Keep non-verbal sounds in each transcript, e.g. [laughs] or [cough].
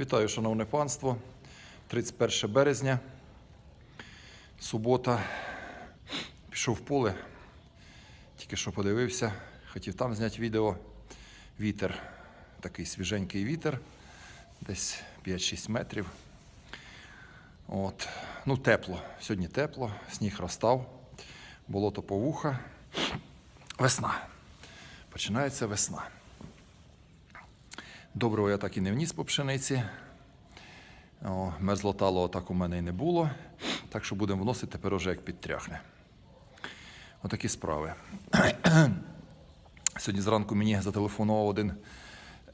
Вітаю, шановне панство. 31 березня, субота. Пішов в поле, тільки що подивився, хотів там зняти відео. Вітер, такий свіженький вітер, десь 5-6 метрів. От. Ну, тепло. Сьогодні тепло, сніг розстав, болото по вуха. Весна. Починається весна. Доброго я так і не вніс по пшениці. О, мерзлоталого так у мене і не було. Так що будемо вносити тепер уже як підтряхне. Отакі справи. [clears throat] Сьогодні зранку мені зателефонував один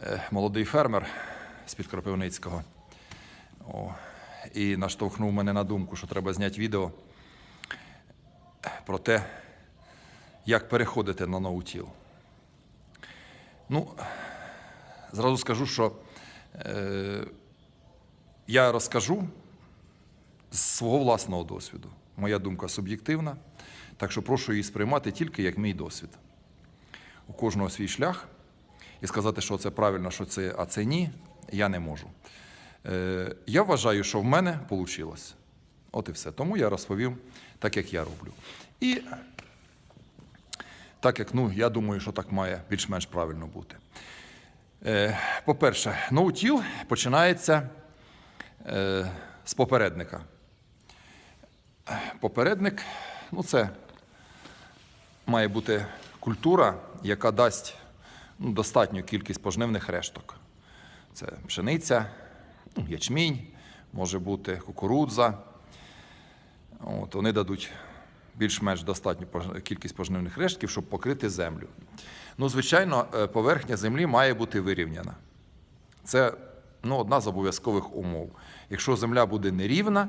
е, молодий фермер з-під Кропивницького. О, і наштовхнув мене на думку, що треба зняти відео про те, як переходити на ноутіл. Ну, Зразу скажу, що е, я розкажу з свого власного досвіду. Моя думка суб'єктивна, так що прошу її сприймати тільки як мій досвід. У кожного свій шлях, і сказати, що це правильно, що це, а це ні, я не можу. Е, я вважаю, що в мене вийшло. От і все. Тому я розповів так, як я роблю. І так як ну, я думаю, що так має більш-менш правильно бути. Е, По-перше, ноутіл починається е, з попередника. Попередник ну це має бути культура, яка дасть ну, достатню кількість пожнивних решток. Це пшениця, ну, ячмінь, може бути кукурудза. От, вони дадуть більш-менш достатню кількість пожнивних рештків, щоб покрити землю. Ну, звичайно, е, поверхня землі має бути вирівняна. Це ну, одна з обов'язкових умов. Якщо земля буде нерівна,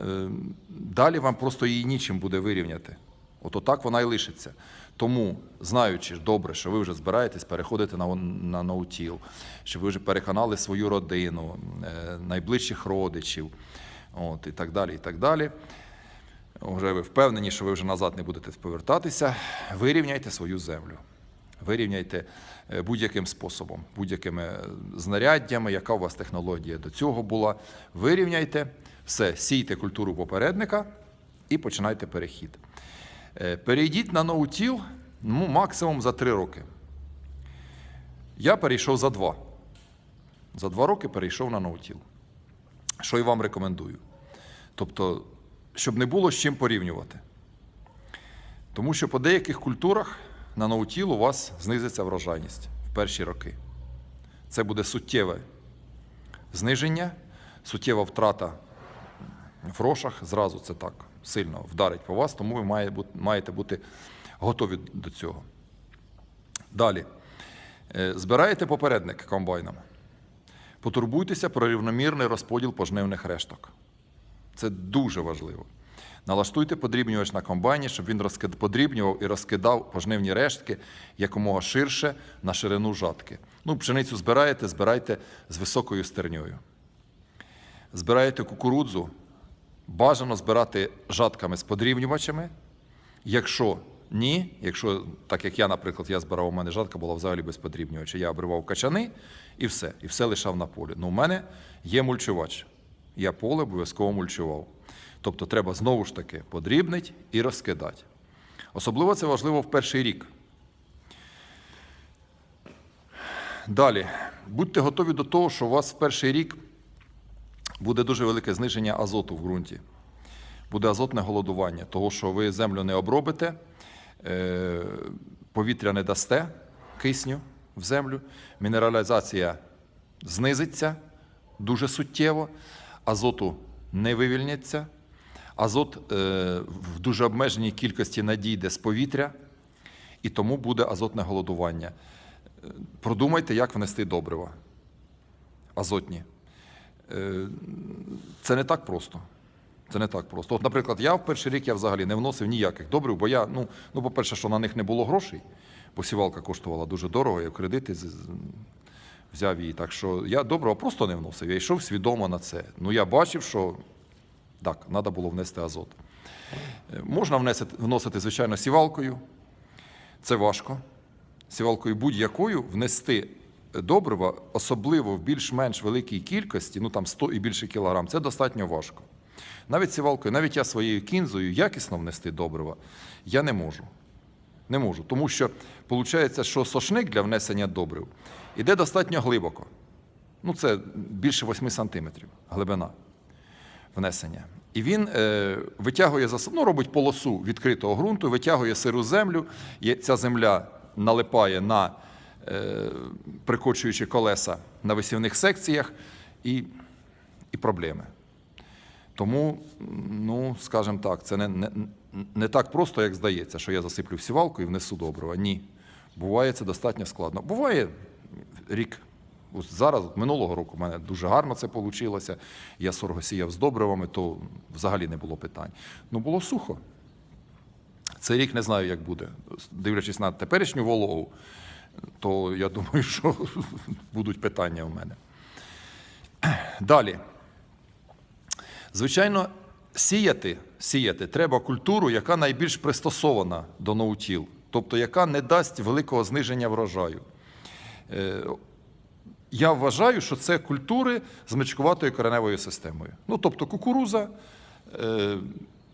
е, далі вам просто її нічим буде вирівняти. От отак вона і лишиться. Тому, знаючи добре, що ви вже збираєтесь переходити на, на ноутіл, що ви вже переконали свою родину, е, найближчих родичів, от, і так далі, і так далі. Вже ви впевнені, що ви вже назад не будете повертатися, вирівняйте свою землю. Вирівняйте е, будь-яким способом, будь-якими е, знаряддями, яка у вас технологія до цього була. Вирівняйте все, сійте культуру попередника і починайте перехід. Е, Перейдіть на ноутіл ну, максимум за три роки. Я перейшов за два. За два роки перейшов на ноутіл. Що і вам рекомендую. Тобто, щоб не було з чим порівнювати. Тому що по деяких культурах на ноутіл у вас знизиться врожайність в перші роки. Це буде суттєве зниження, суттєва втрата в грошах. Зразу це так сильно вдарить по вас, тому ви маєте бути готові до цього. Далі. Е, Збираєте попередник комбайном. Потурбуйтеся про рівномірний розподіл пожнивних решток. Це дуже важливо. Налаштуйте подрібнювач на комбайні, щоб він подрібнював і розкидав пожнивні рештки якомога ширше на ширину жатки. Ну, пшеницю збираєте, збирайте з високою стерньою. Збираєте кукурудзу, бажано збирати жатками з подрібнювачами. Якщо ні, якщо, так як я, наприклад, я збирав, у мене жатка була взагалі без подрібнювача, я обривав качани і все, і все лишав на полі. Ну, у мене є мульчувач. Я поле обов'язково мульчував. Тобто треба знову ж таки подрібнити і розкидати. Особливо це важливо в перший рік. Далі, будьте готові до того, що у вас в перший рік буде дуже велике зниження азоту в ґрунті. Буде азотне голодування, того, що ви землю не обробите, е, повітря не дасте кисню в землю, мінералізація знизиться дуже суттєво, азоту не вивільняться, азот е, в дуже обмеженій кількості надійде з повітря, і тому буде азотне голодування. Продумайте, як внести добрива азотні. Е, Це не так просто. Це не так просто. От, наприклад, я в перший рік я взагалі не вносив ніяких добрив, бо я, ну, ну по-перше, що на них не було грошей, бо сівалка коштувала дуже дорого, я в кредити взяв її. Так що я доброго просто не вносив. Я йшов свідомо на це. Ну я бачив, що так, треба було внести азот. Е, Можна внесити, вносити, звичайно, сівалкою. Це важко. Сівалкою будь-якою внести добрива, особливо в більш-менш великій кількості, ну там 100 і більше кілограм, це достатньо важко. Навіть сівалкою, навіть я своєю кінзою якісно внести добрива, я не можу. Не можу. Тому що виходить, що сошник для внесення добрив іде достатньо глибоко. Ну, це більше 8 сантиметрів глибина внесення. І він е, витягує за ну, робить полосу відкритого ґрунту, витягує сиру землю. Є, ця земля налипає на е, прикочуючи колеса на висівних секціях і, і проблеми. Тому, ну, скажімо так, це не, не, не так просто, як здається, що я засиплю в сівалку і внесу добрива. Ні. Буває це достатньо складно. Буває рік. Ось зараз, минулого року, в мене дуже гарно це вийшло. Я сорго сіяв з добривами, то взагалі не було питань. Ну, було сухо. Цей рік не знаю, як буде. Дивлячись на теперішню вологу, то я думаю, [laughs] що будуть питання у мене. Далі. Звичайно, сіяти, сіяти треба культуру, яка найбільш пристосована до ноутіл, тобто яка не дасть великого зниження врожаю. Е, Я вважаю, що це культури з мечкуватою кореневою системою. Ну, тобто кукуруза е,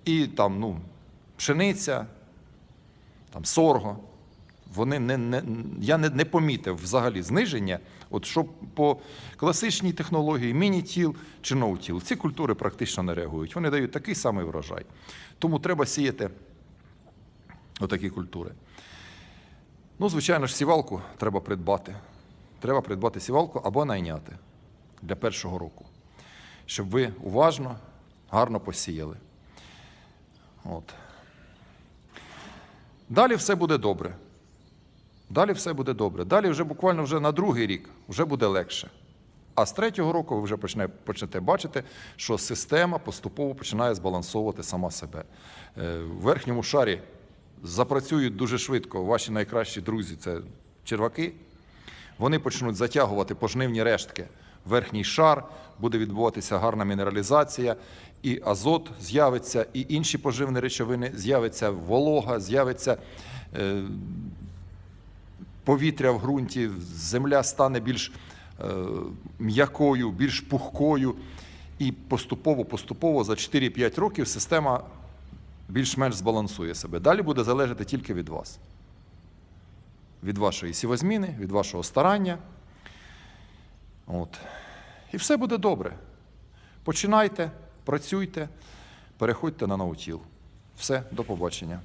і там, ну, пшениця, там, сорго. Вони не, не, я не, не помітив взагалі зниження, от щоб по класичній технології міні-тіл чи ноутіл, ці культури практично не реагують. Вони дають такий самий врожай. Тому треба сіяти отакі культури. Ну, звичайно ж, сівалку треба придбати. Треба придбати сівалку або найняти для першого року, щоб ви уважно, гарно посіяли. От. Далі все буде добре. Далі все буде добре. Далі вже буквально вже на другий рік вже буде легше. А з третього року ви вже почне, почнете бачити, що система поступово починає збалансовувати сама себе. Е, В верхньому шарі запрацюють дуже швидко ваші найкращі друзі це черваки. Вони почнуть затягувати пожнивні рештки верхній шар, буде відбуватися гарна мінералізація, і азот з'явиться, і інші поживні речовини, з'явиться волога, з'явиться е, повітря в ґрунті, земля стане більш е, м'якою, більш пухкою. І поступово-поступово за 4-5 років система більш-менш збалансує себе. Далі буде залежати тільки від вас. Від вашої сівозміни, від вашого старання. От. І все буде добре. Починайте, працюйте, переходьте на наутіл. Все, до побачення.